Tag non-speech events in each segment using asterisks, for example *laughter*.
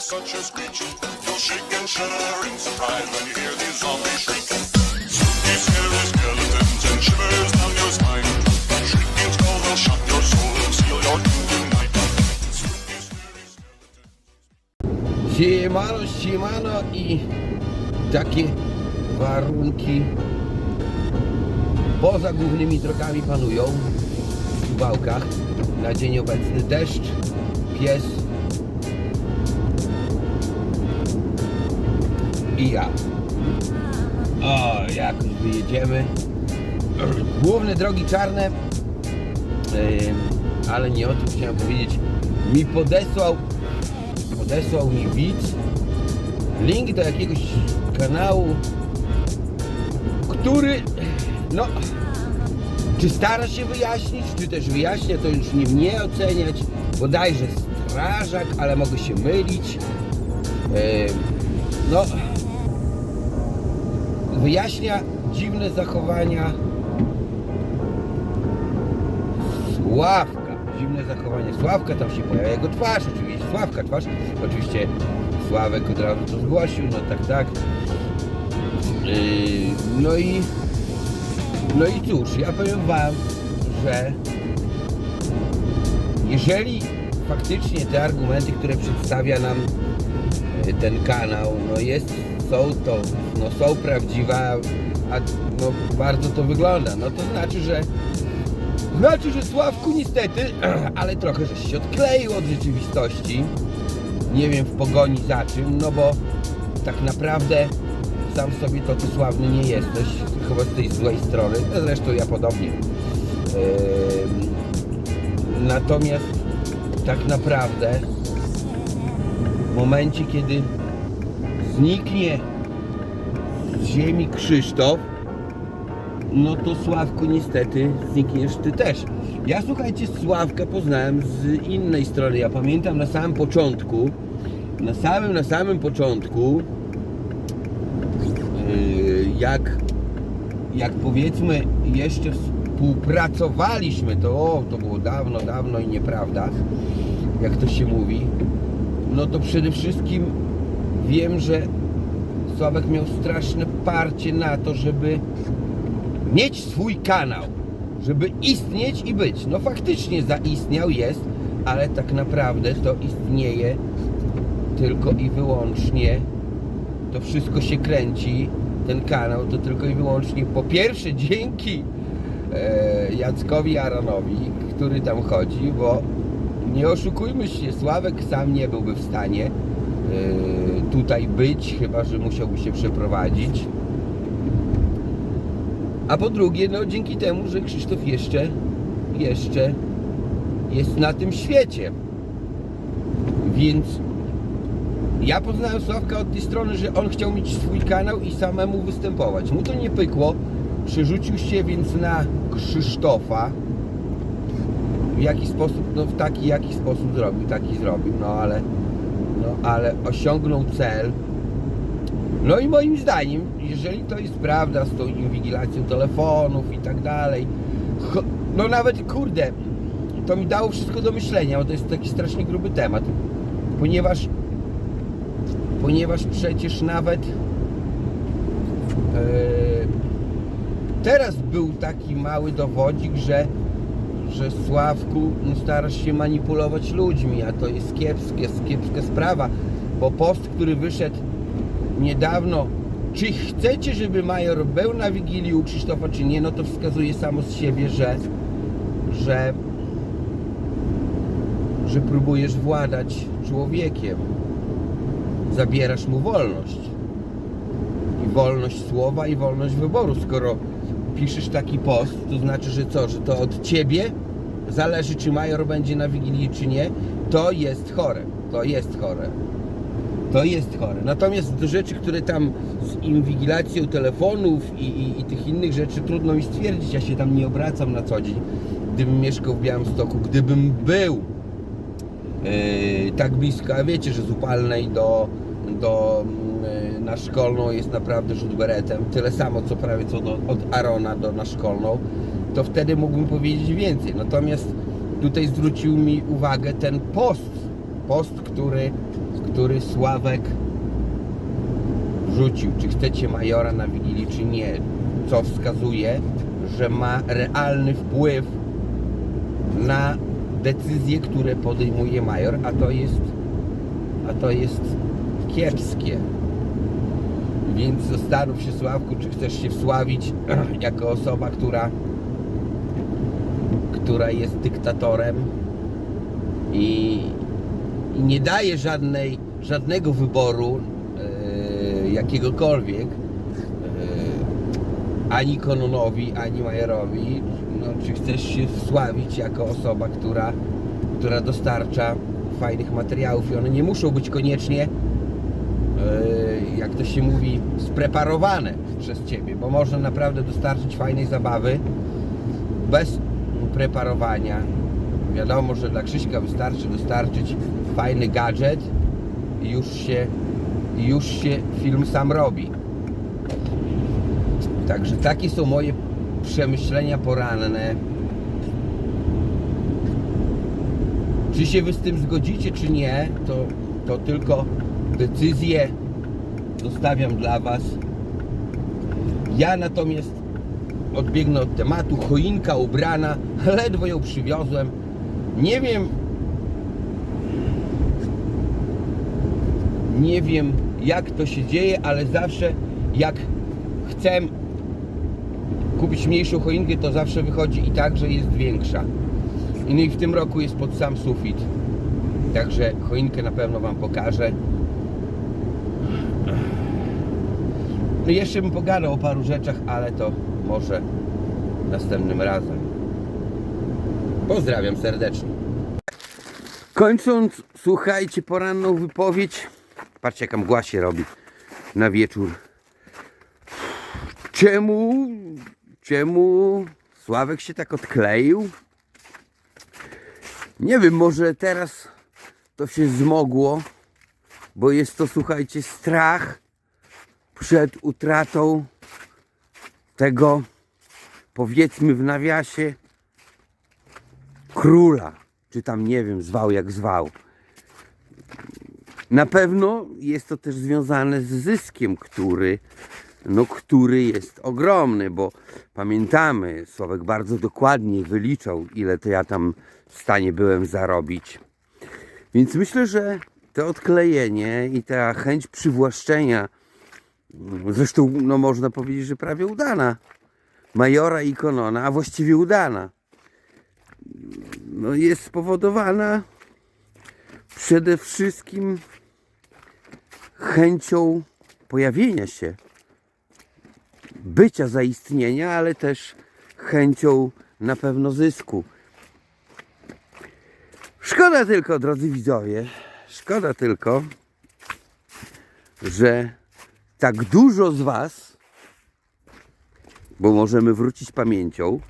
with such a screech. You'll shake and shudder in surprise when you hear these zombies shriek. Spooky, scary skeletons and shivers down your spine. Shrieking will shock your soul and seal your doom. Siemano, siemano i takie warunki poza głównymi drogami panują w Suwałkach. Na dzień obecny deszcz, pies i ja. O, jak wyjedziemy. Główne drogi czarne, ale nie o tym chciałem powiedzieć. Mi podesłał podesłał mi widz link do jakiegoś kanału, który, no, czy stara się wyjaśnić, czy też wyjaśnia, to już nie mnie oceniać. Bodajże strażak, ale mogę się mylić. No, wyjaśnia dziwne zachowania Sławka. Dziwne zachowanie Sławka, tam się pojawia jego twarz, oczywiście Sławka twarz. Oczywiście Sławek od razu to zgłosił, no tak, tak. Yy, no i no i cóż, ja powiem wam, że jeżeli faktycznie te argumenty, które przedstawia nam yy, ten kanał, no jest, są to, no są prawdziwe, a no bardzo to wygląda, no to znaczy, że znaczy, że Sławku niestety, *clears throat* ale trochę żeś się odkleił od rzeczywistości. Nie wiem w pogoni za czym, no bo tak naprawdę sam sobie to ty sławny nie jesteś, chyba z tej złej strony, zresztą ja podobnie. Ehm, natomiast tak naprawdę w momencie, kiedy zniknie z ziemi Krzysztof, no to Sławku niestety znikniesz ty też. Ja słuchajcie, Sławka poznałem z innej strony. Ja pamiętam na samym początku, na samym, na samym początku, yy, jak, jak powiedzmy jeszcze współpracowaliśmy, to o, to było dawno, dawno i nieprawda, jak to się mówi, no to przede wszystkim wiem, że Sławek miał straszne parcie na to, żeby mieć swój kanał, żeby istnieć i być. No faktycznie zaistniał, jest, ale tak naprawdę to istnieje tylko i wyłącznie, to wszystko się kręci, ten kanał to tylko i wyłącznie po pierwsze dzięki e, Jackowi Aranowi, który tam chodzi, bo nie oszukujmy się, Sławek sam nie byłby w stanie tutaj być, chyba że musiałby się przeprowadzić. A po drugie, no dzięki temu, że Krzysztof jeszcze, jeszcze jest na tym świecie. Więc ja poznałem Sławka od tej strony, że on chciał mieć swój kanał i samemu występować. Mu to nie pykło. Przerzucił się więc na Krzysztofa. W jaki sposób, no w taki jaki sposób zrobił, taki zrobił, no ale, no ale osiągnął cel. No i moim zdaniem, jeżeli to jest prawda z tą inwigilacją telefonów i tak dalej, no nawet kurde, to mi dało wszystko do myślenia, bo to jest taki strasznie gruby temat, ponieważ ponieważ przecież nawet e, teraz był taki mały dowodzik, że że Sławku no, starasz się manipulować ludźmi, a to jest kiepskie, kiepska sprawa, bo post, który wyszedł niedawno, czy chcecie, żeby major był na Wigilii u Krzysztofa, czy nie, no to wskazuje samo z siebie, że że że próbujesz władać człowiekiem. Zabierasz mu wolność. I wolność słowa, i wolność wyboru. Skoro piszesz taki post, to znaczy, że co? Że to od ciebie zależy, czy major będzie na Wigilii, czy nie. To jest chore. To jest chore. To jest chore. Natomiast do rzeczy, które tam z inwigilacją telefonów i, i, i tych innych rzeczy trudno mi stwierdzić. Ja się tam nie obracam na co dzień. Gdybym mieszkał w Białymstoku, gdybym był yy, tak blisko, a wiecie, że z Upalnej do, do na szkolną jest naprawdę rzut beretem. Tyle samo, co prawie co do, od Arona do na szkolną, to wtedy mógłbym powiedzieć więcej. Natomiast tutaj zwrócił mi uwagę ten post, post, który który Sławek wrzucił, czy chcecie majora na Wigilii, czy nie, co wskazuje, że ma realny wpływ na decyzje, które podejmuje major, a to jest, a to jest kiepskie. Więc zastanów się Sławku, czy chcesz się wsławić *clears throat* jako osoba, która która jest dyktatorem i, i nie daje żadnej, żadnego wyboru e, jakiegokolwiek e, ani Kononowi, ani Majerowi, no, czy chcesz się wsławić jako osoba, która, która dostarcza fajnych materiałów i one nie muszą być koniecznie e, jak to się mówi, spreparowane przez Ciebie, bo można naprawdę dostarczyć fajnej zabawy bez preparowania. Wiadomo, że dla Krzyśka wystarczy dostarczyć fajny gadżet i już się, już się film sam robi. Także takie są moje przemyślenia poranne. Czy się wy z tym zgodzicie, czy nie, to, to tylko decyzję zostawiam dla Was. Ja natomiast odbiegnę od tematu. Choinka ubrana, ledwo ją przywiozłem. Nie wiem. Nie wiem jak to się dzieje, ale zawsze jak chcę kupić mniejszą choinkę, to zawsze wychodzi i tak, że jest większa. No i w tym roku jest pod sam sufit. Także choinkę na pewno Wam pokażę. No jeszcze bym pogadał o paru rzeczach, ale to może następnym razem. Pozdrawiam serdecznie. Kończąc, słuchajcie, poranną wypowiedź. Patrzcie, jaka mgła się robi na wieczór. Czemu, czemu Sławek się tak odkleił? Nie wiem, może teraz to się zmogło, bo jest to, słuchajcie, strach przed utratą tego, powiedzmy w nawiasie, króla, czy tam nie wiem, zwał jak zwał. Na pewno jest to też związane z zyskiem, który, no, który jest ogromny, bo pamiętamy, Sławek bardzo dokładnie wyliczał, ile to ja tam w stanie byłem zarobić. Więc myślę, że to odklejenie i ta chęć przywłaszczenia Zresztą, no można powiedzieć, że prawie udana. Majora i Konona, a właściwie udana. No jest spowodowana przede wszystkim chęcią pojawienia się, bycia zaistnienia, ale też chęcią na pewno zysku. Szkoda tylko, drodzy widzowie, szkoda tylko, że tak dużo z Was, bo możemy wrócić pamięcią,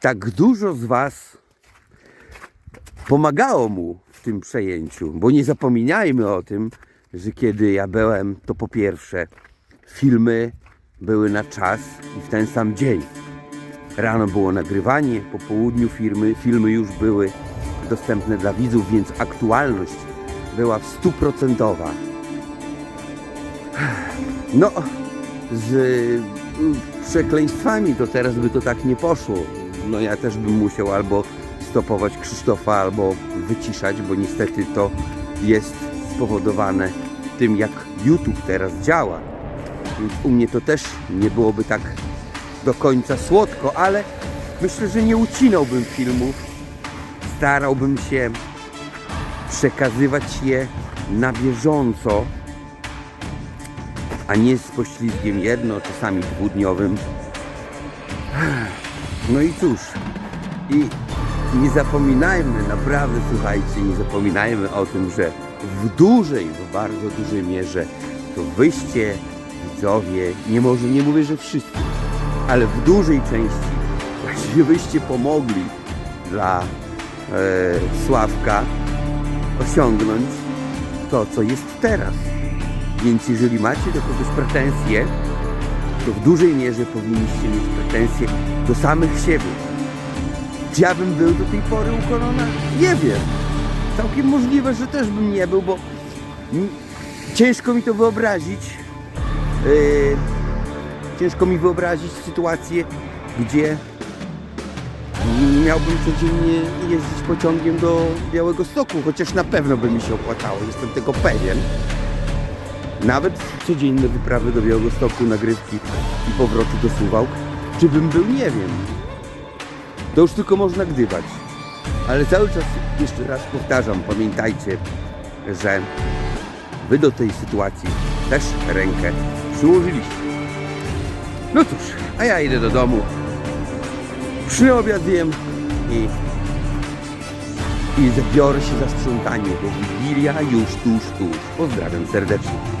tak dużo z Was pomagało mu w tym przejęciu, bo nie zapominajmy o tym, że kiedy ja byłem, to po pierwsze filmy były na czas i w ten sam dzień. Rano było nagrywanie, po południu filmy, filmy już były dostępne dla widzów, więc aktualność była stuprocentowa. No, z y, przekleństwami to teraz by to tak nie poszło. No ja też bym musiał albo stopować Krzysztofa, albo wyciszać, bo niestety to jest spowodowane tym, jak YouTube teraz działa. Więc u mnie to też nie byłoby tak do końca słodko, ale myślę, że nie ucinałbym filmów. Starałbym się przekazywać je na bieżąco a nie z poślizgiem jedno, czasami dwudniowym. No i cóż, i nie zapominajmy, naprawdę słuchajcie, nie zapominajmy o tym, że w dużej, w bardzo dużej mierze to wyście, widzowie, nie może, nie mówię, że wszyscy, ale w dużej części właśnie wyście pomogli dla Sławka osiągnąć to, co jest teraz. Więc jeżeli macie do kogoś pretensje, to w dużej mierze powinniście mieć pretensje do samych siebie. Czy ja bym był do tej pory u Konona? Nie wiem. całkiem możliwe, że też bym nie był, bo ciężko mi to wyobrazić. Yy, ciężko mi wyobrazić sytuację, gdzie miałbym codziennie jeździć pociągiem do Białego Stoku, chociaż na pewno by mi się opłacało, jestem tego pewien. Nawet codzienne wyprawy do Białego Stoku, nagrywki i powroty do Suwałk. Czy bym był, nie wiem. To już tylko można gdywać. Ale cały czas jeszcze raz powtarzam, pamiętajcie, że wy do tej sytuacji też rękę przyłożyliście. No cóż, a ja idę do domu. Przy obiad jem i, i zabiorę się za sprzątanie, bo Wigilia już tuż, tuż. Pozdrawiam serdecznie.